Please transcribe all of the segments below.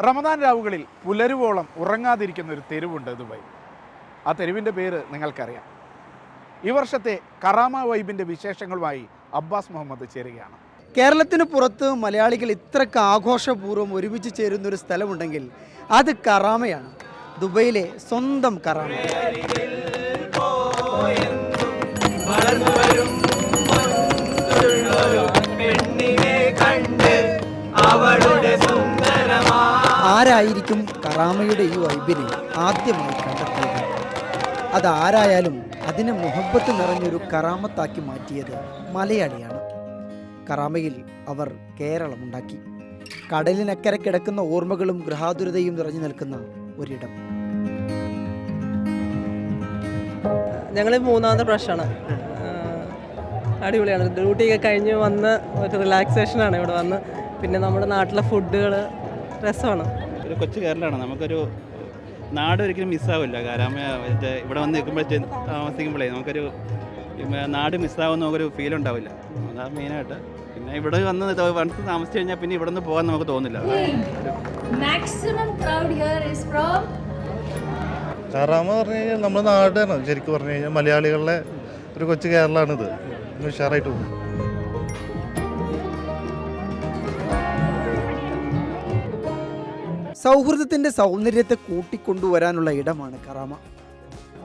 റമദാൻ രാവുകളിൽ പുലരുവോളം ഉറങ്ങാതിരിക്കുന്ന ഒരു തെരുവുണ്ട് ദുബായ്. ആ തെരുവിന്റെ പേര് നിങ്ങൾക്കറിയാം. ഈ വർഷത്തെ കറാമ വൈബിന്റെ വിശേഷങ്ങളുമായി അബ്ബാസ് മുഹമ്മദ് ചേരുകയാണ്. കേരളത്തിന് പുറത്ത് മലയാളികൾ ഇത്രക്ക് ആഘോഷപൂർവം ഒരുമിച്ച് ചേരുന്ന ഒരു സ്ഥലമുണ്ടെങ്കിൽ അത് കറാമയാണ്. ദുബൈയിലെ സ്വന്തം കറാമ. ആരായിരിക്കും കറാമയുടെ ഈ വൈബിനെ ആദ്യമായി കണ്ടെത്തിയത്? അതാരായാലും അതിനെ മുഹബത്ത് നിറഞ്ഞൊരു കറാമത്താക്കി മാറ്റിയത് മലയാളിയാണ്. കറാമയിൽ അവർ കേരളമുണ്ടാക്കി. കടലിനക്കരെ കിടക്കുന്ന ഓർമ്മകളും ഗൃഹാതുരതയും നിറഞ്ഞു നിൽക്കുന്ന ഒരിടം. ഞങ്ങൾ മൂന്നാമത്തെ പ്രാവശ്യമാണ് അടിപൊളിയാണ്. ഡ്യൂട്ടിയൊക്കെ കഴിഞ്ഞ് വന്ന് ഒരു റിലാക്സേഷനാണ് ഇവിടെ വന്ന്. പിന്നെ നമ്മുടെ നാട്ടിലെ ഫുഡുകൾ രസമാണ്. ഒരു കൊച്ചു കേരളമാണ് നമുക്കൊരു നാട് ഒരിക്കലും മിസ്സാവില്ല കാരണം മറ്റേ ഇവിടെ വന്ന് നിൽക്കുമ്പോഴേ താമസിക്കുമ്പോഴേ നമുക്കൊരു നാട് മിസ്സാവുന്ന നമുക്കൊരു ഫീൽ ഉണ്ടാവില്ല. അതാണ് മെയിനായിട്ട് പിന്നെ ഇവിടെ വന്ന് വന്ന് താമസിച്ച് കഴിഞ്ഞാൽ പിന്നെ ഇവിടെ നിന്ന് പോകാൻ നമുക്ക് തോന്നില്ല മാക്സിമം ഹിയർ ഈസ് പറഞ്ഞു കഴിഞ്ഞാൽ നമ്മുടെ നാടാണ്. ശരിക്കും പറഞ്ഞു കഴിഞ്ഞാൽ മലയാളികളുടെ ഒരു കൊച്ചു കേരളമാണിത് ഉഷാറായിട്ട് പോകും സൗഹൃദത്തിന്റെ സൗന്ദര്യത്തെ കൂട്ടിക്കൊണ്ടുവരാനുള്ള ഇടമാണ് കറാമ.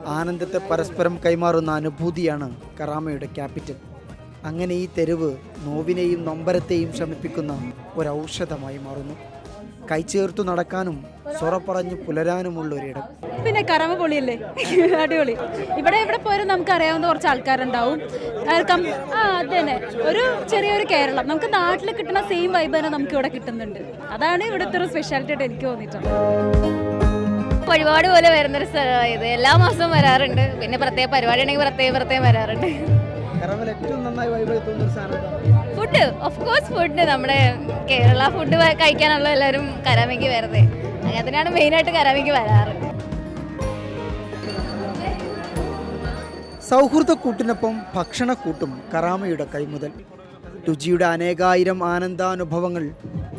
ആനന്ദത്തെ പരസ്പരം കൈമാറുന്ന അനുഭൂതിയാണ് കറാമയുടെ ക്യാപിറ്റൽ. അങ്ങനെ ഈ തെരുവ് നോവിനെയും നൊമ്പരത്തെയും ശമിപ്പിക്കുന്ന ഒരു ഔഷധമായി മാറുന്നു. കൈചേർത്തു നടക്കാനും സൊറ പറഞ്ഞു പുലരാനുമുള്ള ഒരിടം. പിന്നെ കറവ പൊളിയല്ലേ? അടിപൊളി. ഇവിടെ ഇവിടെ പോയാലും നമുക്ക് അറിയാവുന്ന കുറച്ച് ആൾക്കാരുണ്ടാവും. ആ, കം- ആ അത് തന്നെ. ഒരു ചെറിയൊരു കേരളം. നമുക്ക് നാട്ടിൽ കിട്ടുന്ന സെയിം വൈബ് തന്നെ നമുക്ക് ഇവിടെ കിട്ടുന്നുണ്ട്. അതാണ് ഇവിടുത്തെ ഒരു സ്പെഷ്യാലിറ്റി ആയിട്ട് എനിക്ക് തോന്നിയിട്ടുള്ളത്. ഒരുപാട് പോലെ വരുന്നൊരു സ്ഥലമായത് എല്ലാ മാസവും വരാറുണ്ട്. പിന്നെ പ്രത്യേക പരിപാടി ഉണ്ടെങ്കിൽ പ്രത്യേകം പ്രത്യേകം വരാറുണ്ട്. ഏറ്റവും നന്നായി തോന്നുന്ന സാധനം ഫുഡ് ഓഫ് കോഴ്സ് ഫുഡ് നമ്മുടെ കേരള ഫുഡ് കഴിക്കാനുള്ള എല്ലാവരും കരാമയ്ക്ക് വരുന്നത് അങ്ങനത്തിനാണ് മെയിനായിട്ട് കരാമയ്ക്ക് വരാറ്. സൗഹൃദ സൗഹൃദക്കൂട്ടിനൊപ്പം ഭക്ഷണക്കൂട്ടും കറാമയുടെ കൈമുതൽ രുചിയുടെ അനേകായിരം ആനന്ദാനുഭവങ്ങൾ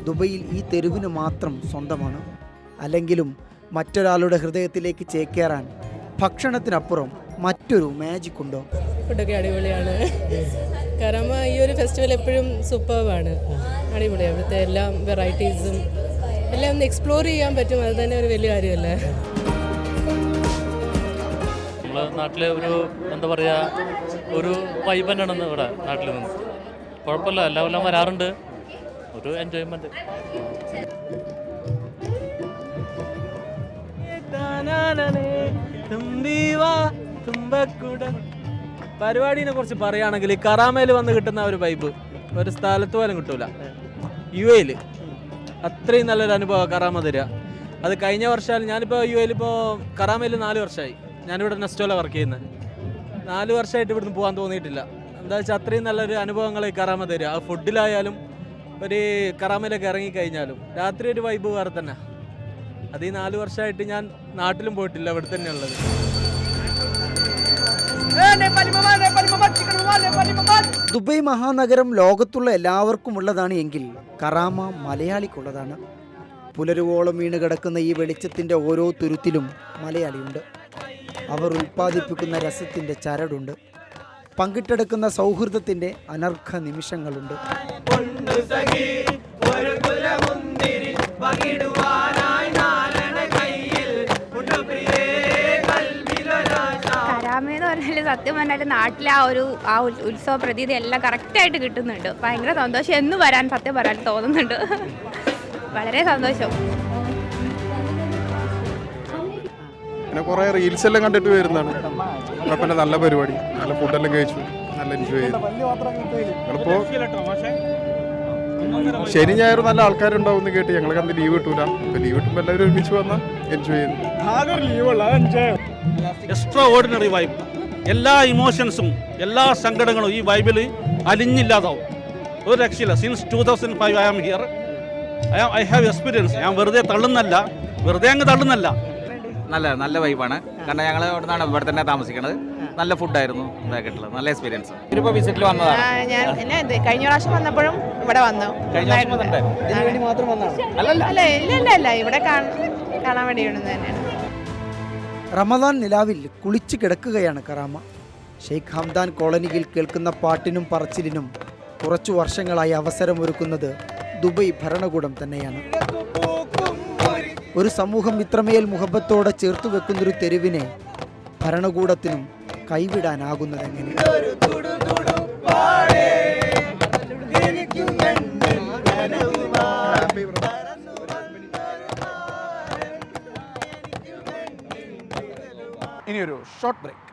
ദുബൈയിൽ ഈ തെരുവിന് മാത്രം സ്വന്തമാണ്. അല്ലെങ്കിലും മറ്റൊരാളുടെ ഹൃദയത്തിലേക്ക് ചേക്കേറാൻ ഭക്ഷണത്തിനപ്പുറം മറ്റൊരു മാജിക് ഉണ്ടോ? ഫുഡൊക്കെ അടിപൊളിയാണ്. കാരണം ഈ ഒരു ഫെസ്റ്റിവൽ എപ്പോഴും സൂപ്പർവാണ് അടിപൊളി. ഇവിടുത്തെ എല്ലാ വെറൈറ്റീസും എല്ലാം ഒന്ന് എക്സ്പ്ലോർ ചെയ്യാൻ പറ്റും. അത് തന്നെ ഒരു വലിയ കാര്യമല്ലേ. നമ്മളെ നാട്ടിലെ ഒരു എന്താ പറയുക ഒരു വൈബ് തന്നെയാണ് ഇവിടെ നാട്ടിൽ നിന്ന്. കുഴപ്പമില്ല. എല്ലാം എല്ലാം വരാറുണ്ട്. ഒരു എൻജോയ്മെന്റ് പരിപാടിനെ കുറിച്ച് പറയുകയാണെങ്കിൽ കറാമയിൽ വന്ന് കിട്ടുന്ന ഒരു വൈബ് ഒരു സ്ഥലത്ത് പോലും കിട്ടൂല. യു എയിൽ അത്രയും നല്ലൊരു അനുഭവം കറാമ തരിക. അത് കഴിഞ്ഞ വർഷം ഞാനിപ്പോൾ യു എയിൽ ഇപ്പോൾ കറാമയിൽ നാല് വർഷമായി ഞാനിവിടെ നെസ്റ്റോല വർക്ക് ചെയ്യുന്നത് നാല് വർഷമായിട്ട് ഇവിടുന്ന് പോകാൻ തോന്നിയിട്ടില്ല. എന്താ വെച്ചാൽ അത്രയും നല്ലൊരു അനുഭവങ്ങൾ കറാമ തരിക. ആ ഫുഡിലായാലും ഒരു കറാമയിലൊക്കെ ഇറങ്ങിക്കഴിഞ്ഞാലും രാത്രി ഒരു വൈബ് വേറെ തന്നെ. അത് ഈ നാല് വർഷമായിട്ട് ഞാൻ നാട്ടിലും പോയിട്ടില്ല ഇവിടെ തന്നെ ഉള്ളത്. ദുബൈ മഹാനഗരം ലോകത്തുള്ള എല്ലാവർക്കും ഉള്ളതാണ് എങ്കിൽ കറാമ മലയാളിക്കുള്ളതാണ്. പുലരുവോളം വീണ് കിടക്കുന്ന ഈ വെളിച്ചത്തിന്റെ ഓരോ തുരുത്തിലും മലയാളിയുണ്ട്. അവർ ഉൽപ്പാദിപ്പിക്കുന്ന രസത്തിന്റെ ചരടുണ്ട്. പങ്കിട്ടെടുക്കുന്ന സൗഹൃദത്തിന്റെ അനർഘ നിമിഷങ്ങളുണ്ട്. കരാമെന്ന് പറഞ്ഞാൽ സത്യം പറഞ്ഞാൽ നാട്ടിലെ ആ ഒരു ആ ഉത്സവ പ്രതീതി എല്ലാം കറക്റ്റായിട്ട് കിട്ടുന്നുണ്ട്. ഭയങ്കര സന്തോഷം എന്ന് വരാൻ സത്യം പറയാൻ തോന്നുന്നുണ്ട്. വളരെ സന്തോഷം. പിന്നെ കുറേ റീൽസ് എല്ലാം കണ്ടിട്ട് വരുന്നതാണ്. കുഴപ്പമില്ല നല്ല പരിപാടി. നല്ല ഫുഡെല്ലാം കഴിച്ചു. നല്ല എൻജോയ് ചെയ്തു. ശനി ഞായർ നല്ല ആൾക്കാരുണ്ടാവും എന്ന് കേട്ട് ഞങ്ങൾക്ക് അന്ന് ലീവ് കിട്ടൂല. ലീവ് കിട്ടുമ്പോൾ എല്ലാവരും ഒരുമിച്ച് വന്നാൽ എൻജോയ് ചെയ്യുന്നു. എക്സ്ട്രാ ഓർഡിനറി വൈബ് എല്ലാ ഇമോഷൻസും എല്ലാ സങ്കടങ്ങളും ഈ വൈബിൽ അലിഞ്ഞില്ലാതാവും. ഒരു രക്ഷയില്ല. Since two thousand five I am here I I have experience ഞാൻ വെറുതെ തള്ളുന്നല്ല. വെറുതെ അങ്ങ് തള്ളുന്നല്ല. നല്ല നല്ല വൈബാണ് കാരണം ഞങ്ങൾ അവിടെ നിന്നാണ് ഇവിടെ തന്നെ താമസിക്കുന്നത് നല്ല ഫുഡായിരുന്നു ഇതാക്കിയിട്ടുള്ളത് നല്ല എക്സ്പീരിയൻസ് ഇതിപ്പോൾ വിസിറ്റിൽ വന്നതാണ് ഞാൻ എന്നെ ഇത് കഴിഞ്ഞ പ്രാവശ്യം വന്നപ്പോഴും ഇവിടെ വന്നു. കഴിഞ്ഞ വർഷം വന്നിട്ടുണ്ടായിരുന്നു. ഇതിനു വേണ്ടി മാത്രം വന്നതാണ്? അല്ലല്ല അല്ല ഇല്ല ഇല്ല ഇവിടെ കാണാൻ വേണ്ടി വേണ്ടത് തന്നെയാണ്. റമദാൻ നിലാവിൽ കുളിച്ചു കിടക്കുകയാണ് കറാമ. ഷെയ്ഖ് ഹംദാൻ കോളനിയിൽ കേൾക്കുന്ന പാട്ടിനും പറച്ചിലിനും കുറച്ചു വർഷങ്ങളായി അവസരമൊരുക്കുന്നത് ദുബൈ ഭരണകൂടം തന്നെയാണ്. ഒരു സമൂഹം ഇത്രമേൽ മുഹബത്തോടെ ചേർത്തു വെക്കുന്നൊരു തെരുവിനെ ഭരണകൂടത്തിനും കൈവിടാനാകുന്നതെങ്ങനെ? ഇനിയൊരു ഷോർട്ട് ബ്രേക്ക്